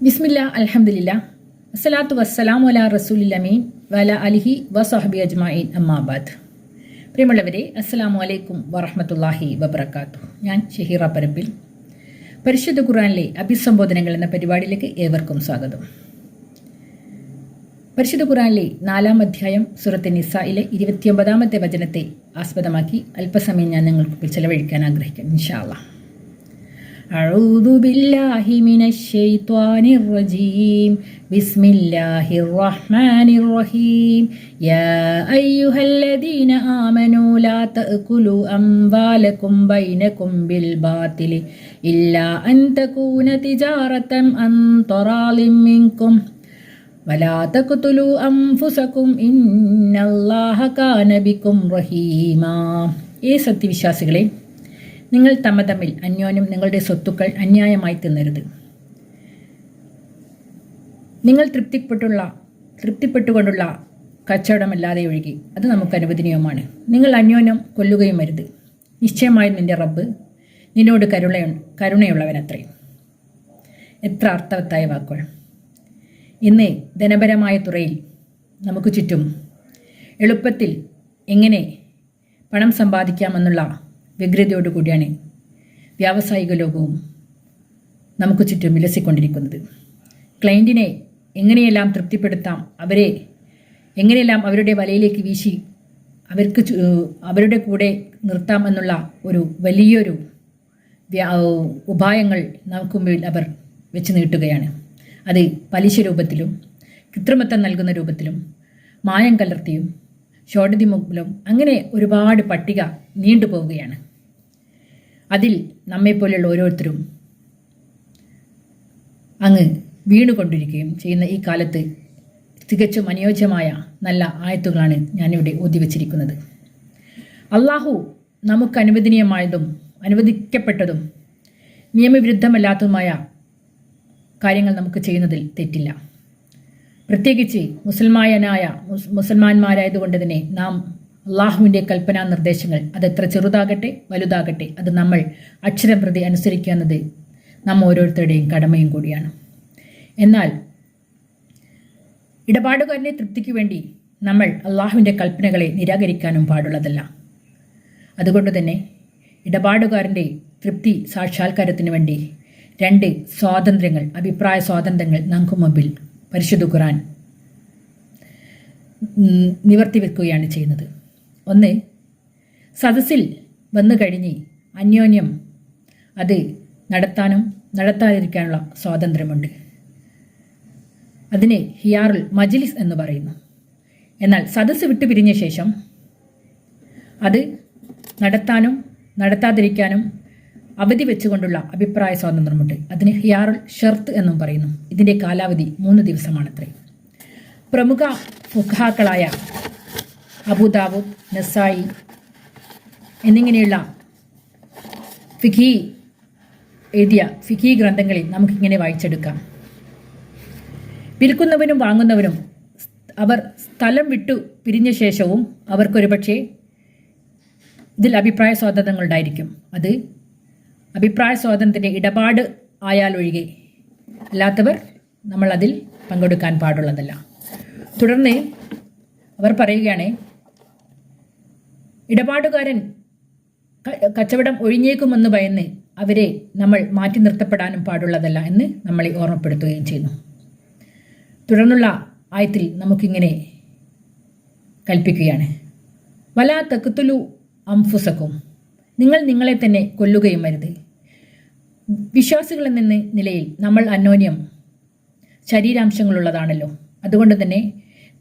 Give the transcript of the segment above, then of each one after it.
ബിസ്മില്ല അലഹമില്ല അസ്സലാത്തു വസ്സലാമു അലാ റസൂലില്ലമീൻ വല അലിഹി വസഹബി അജ്മായിൻ അമ്മാബാദ് പ്രിയമുള്ളവരെ അസ്സലാമു അലൈക്കും വറഹമത്തല്ലാഹി വബർക്കാത്തു ഞാൻ ഷഹീറ പരപ്പിൽ പരിശുദ്ധ ഖുറാനിലെ അഭിസംബോധനകൾ എന്ന പരിപാടിയിലേക്ക് ഏവർക്കും സ്വാഗതം. പരിശുദ്ധ ഖുറാനിലെ നാലാം അധ്യായം സുറത്തെ നിസായിലെ ഇരുപത്തിയൊമ്പതാമത്തെ വചനത്തെ ആസ്പദമാക്കി അല്പസമയം ഞാൻ നിങ്ങൾക്ക് ചെലവഴിക്കാൻ ആഗ്രഹിക്കാം ഇൻഷാ അല്ലാ أعوذ بالله من الشيطان الرجيم بسم الله الرحمن الرحيم يا أيها الذين آمنوا لا تأكلوا أموالكم بينكم بالباطل إلا أن تكون تجارة عن تراض منكم ولا تقتلوا أنفسكم إن الله كان بكم رحيما ഈ സത്യവിശ്വാസികളെ നിങ്ങൾ തമ്മ തമ്മിൽ അന്യോന്യം നിങ്ങളുടെ സ്വത്തുക്കൾ അന്യായമായി തിന്നരുത്. നിങ്ങൾ തൃപ്തിപ്പെട്ടുള്ള തൃപ്തിപ്പെട്ടുകൊണ്ടുള്ള കച്ചവടമല്ലാതെ ഒഴുകി. അത് നമുക്ക് അനുവദനീയമാണ് നിങ്ങൾ അന്യോന്യം കൊല്ലുകയും അരുത്. നിശ്ചയമായും നിന്റെ റബ്ബ് നിന്നോട് കരുണ കരുണയുള്ളവനത്രേ. എത്ര അർത്ഥവത്തായ വാക്കുകൾ. ഇന്ന് ധനപരമായ തുറയിൽ നമുക്ക് ചുറ്റും എളുപ്പത്തിൽ എങ്ങനെ പണം സമ്പാദിക്കാമെന്നുള്ള വ്യഗ്രതയോടു കൂടിയാണ് വ്യാവസായിക ലോകവും നമുക്ക് ചുറ്റും വിലസിക്കൊണ്ടിരിക്കുന്നത്. ക്ലയന്റിനെ എങ്ങനെയെല്ലാം തൃപ്തിപ്പെടുത്താം അവരെ എങ്ങനെയെല്ലാം അവരുടെ വലയിലേക്ക് വീശി അവർക്ക് അവരുടെ കൂടെ നിർത്താം എന്നുള്ള ഒരു വലിയൊരു ഉപായങ്ങൾ നമുക്ക് മുമ്പിൽ അവർ വെച്ച് നീട്ടുകയാണ്. അത് പലിശ രൂപത്തിലും കൃത്രിമത്വം നൽകുന്ന രൂപത്തിലും മായം കലർത്തിയും ഷോഡതി മുമ്പിലും അങ്ങനെ ഒരുപാട് പട്ടിക നീണ്ടുപോവുകയാണ്. അതിൽ നമ്മെപ്പോലെയുള്ള ഓരോരുത്തരും അങ്ങ് വീണുകൊണ്ടിരിക്കുകയും ചെയ്യുന്ന ഈ കാലത്ത് തികച്ചും അനുയോജ്യമായ നല്ല ആയത്തുകളാണ് ഞാനിവിടെ ഓതി വച്ചിരിക്കുന്നത് അള്ളാഹു നമുക്ക് അനുവദനീയമായതും അനുവദിക്കപ്പെട്ടതും നിയമവിരുദ്ധമല്ലാത്തതുമായ കാര്യങ്ങൾ നമുക്ക് ചെയ്യുന്നതിൽ തെറ്റില്ല. പ്രത്യേകിച്ച് മുസൽമാനായ മുസ് മുസൽമാന്മാരായതുകൊണ്ട് തന്നെ നാം അള്ളാഹുവിന്റെ കൽപ്പനാ നിർദ്ദേശങ്ങൾ അതെത്ര ചെറുതാകട്ടെ വലുതാകട്ടെ അത് നമ്മൾ അക്ഷരം പ്രതി അനുസരിക്കുക എന്നത് നാം ഓരോരുത്തരുടെയും കടമയും കൂടിയാണ്. എന്നാൽ ഇടപാടുകാരന്റെ തൃപ്തിക്ക് വേണ്ടി നമ്മൾ അള്ളാഹുവിന്റെ കൽപ്പനകളെ നിരാകരിക്കാനും പാടുള്ളതല്ല. അതുകൊണ്ട് തന്നെ ഇടപാടുകാരന്റെ തൃപ്തി സാക്ഷാത്കാരത്തിന് വേണ്ടി രണ്ട് സ്വാതന്ത്ര്യങ്ങൾ അഭിപ്രായ സ്വാതന്ത്ര്യങ്ങൾ നമുക്ക് മുമ്പിൽ പരിശുദ്ധ ഖുറാൻ നിവർത്തി വെക്കുകയാണ് ചെയ്യുന്നത്. ഒന്ന് സദസ്സിൽ വന്നു കഴിഞ്ഞ് അന്യോന്യം അത് നടത്താനും നടത്താതിരിക്കാനുള്ള സ്വാതന്ത്ര്യമുണ്ട്. അതിനെ ഹിയാറുൽ മജ്ലിസ് എന്ന് പറയുന്നു. എന്നാൽ സദസ്സ് വിട്ടു പിരിഞ്ഞ ശേഷം അത് നടത്താനും നടത്താതിരിക്കാനും അവധി വെച്ചുകൊണ്ടുള്ള അഭിപ്രായ സ്വാതന്ത്ര്യമുണ്ട്. അതിന് ഹിയാറുൽ ഷർത്ത് എന്നും പറയുന്നു. ഇതിന്റെ കാലാവധി മൂന്ന് ദിവസമാണത്രേ. പ്രമുഖ ഫുഖാക്കളായ അബുദാബുദ് നസായി എന്നിങ്ങനെയുള്ള ഫിഖി എഴുതിയ ഫിഖി ഗ്രന്ഥങ്ങളിൽ നമുക്കിങ്ങനെ വായിച്ചെടുക്കാം. വിൽക്കുന്നവനും വാങ്ങുന്നവനും അവർ സ്ഥലം വിട്ടു പിരിഞ്ഞ ശേഷവും അവർക്കൊരു പക്ഷേ ഇതിൽ അഭിപ്രായ സ്വാതന്ത്ര്യങ്ങളുണ്ടായിരിക്കും. അത് അഭിപ്രായ സ്വാതന്ത്ര്യത്തിന്റെ ഇടപാട് ആയാലൊഴികെ അല്ലാത്തവർ നമ്മൾ അതിൽ പങ്കെടുക്കാൻ പാടുള്ളതല്ല. തുടർന്ന് അവർ പറയുകയാണ് ഇടപാടുകാരൻ കച്ചവടം ഒഴിഞ്ഞേക്കുമെന്ന് ഭയന്ന് അവരെ നമ്മൾ മാറ്റി നിർത്തപ്പെടാനും പാടുള്ളതല്ല എന്ന് നമ്മളെ ഓർമ്മപ്പെടുത്തുകയും ചെയ്യുന്നു. തുടർന്നുള്ള ആയത്തിൽ നമുക്കിങ്ങനെ കൽപ്പിക്കുകയാണ്. വലാ തക്കുത്തുലു അംഫുസക്കും. നിങ്ങൾ നിങ്ങളെ തന്നെ കൊല്ലുകയും അരുത്. നിന്ന് നിലയിൽ നമ്മൾ അന്യോന്യം ശരീരാംശങ്ങളുള്ളതാണല്ലോ. അതുകൊണ്ട് തന്നെ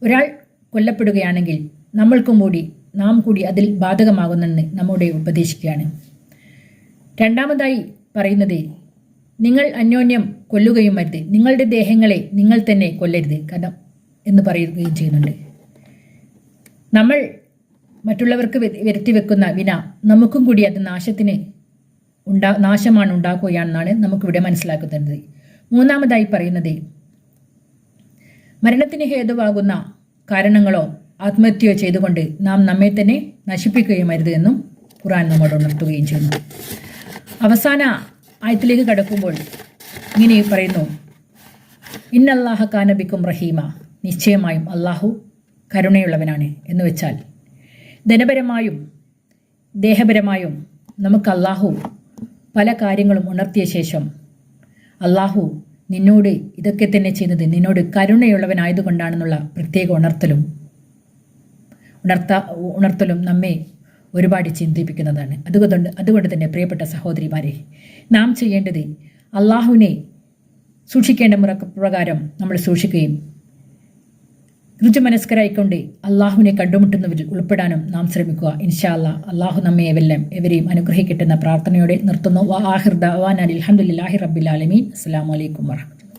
ഒരാൾ കൊല്ലപ്പെടുകയാണെങ്കിൽ നമ്മൾക്കും കൂടി നാം കൂടി അതിൽ ബാധകമാകുന്നെന്ന് നമ്മുടെ ഉപദേശിക്കുകയാണ്. രണ്ടാമതായി പറയുന്നത് നിങ്ങൾ അന്യോന്യം കൊല്ലുകയും അരുത് നിങ്ങളുടെ ദേഹങ്ങളെ നിങ്ങൾ തന്നെ കൊല്ലരുത് കാരണം എന്ന് പറയുകയും ചെയ്യുന്നുണ്ട്. നമ്മൾ മറ്റുള്ളവർക്ക് വരുത്തി വെക്കുന്ന വിന നമുക്കും കൂടി അത് നാശത്തിന് ഉണ്ടാ നാശമാണ് ഉണ്ടാക്കുകയാണെന്നാണ് നമുക്കിവിടെ മനസ്സിലാക്കുന്നത്. മൂന്നാമതായി പറയുന്നത് മരണത്തിന് ഹേതുവാകുന്ന കാരണങ്ങളോ ആത്മഹത്യയോ ചെയ്തുകൊണ്ട് നാം നമ്മെ തന്നെ നശിപ്പിക്കുകയും അരുത് എന്നും ഖുറാൻ നമ്മോട് ഉണർത്തുകയും ചെയ്യുന്നു. അവസാന ആയത്തിലേക്ക് കടക്കുമ്പോൾ ഇങ്ങനെ പറയുന്നു ഇന്നല്ലാഹ കാനബിക്കും റഹീമ. നിശ്ചയമായും അള്ളാഹു കരുണയുള്ളവനാണ് എന്ന് വെച്ചാൽ ധനപരമായും ദേഹപരമായും നമുക്ക് അള്ളാഹു പല കാര്യങ്ങളും ഉണർത്തിയ ശേഷം അള്ളാഹു നിന്നോട് ഇതൊക്കെ തന്നെ ചെയ്യുന്നത് നിന്നോട് കരുണയുള്ളവനായതുകൊണ്ടാണെന്നുള്ള പ്രത്യേക ഉണർത്തലും ഉണർത്ത ഉണർത്തലും നമ്മെ ഒരുപാട് ചിന്തിപ്പിക്കുന്നതാണ്. അതുകൊണ്ട് അതുകൊണ്ട് തന്നെ പ്രിയപ്പെട്ട സഹോദരിമാരെ നാം ചെയ്യേണ്ടത് അള്ളാഹുവിനെ സൂക്ഷിക്കേണ്ട മുറ പ്രകാരം നമ്മൾ സൂക്ഷിക്കുകയും രുചിമനസ്കരായിക്കൊണ്ട് അള്ളാഹുവിനെ കണ്ടുമുട്ടുന്നവരിൽ ഉൾപ്പെടാനും നാം ശ്രമിക്കുക. ഇൻഷാ അല്ലാ അള്ളാഹു നമ്മെ എവെല്ലാം എവരെയും അനുഗ്രഹിക്കട്ടെന്ന പ്രാർത്ഥനയോടെ നിർത്തുന്നു. വാഹിർ ദവാൻ അലഹമുല്ലാഹി റബ്ബിൽ ആലമീൻ. അസ്സാം വലൈക്കും വർഹമത്ത്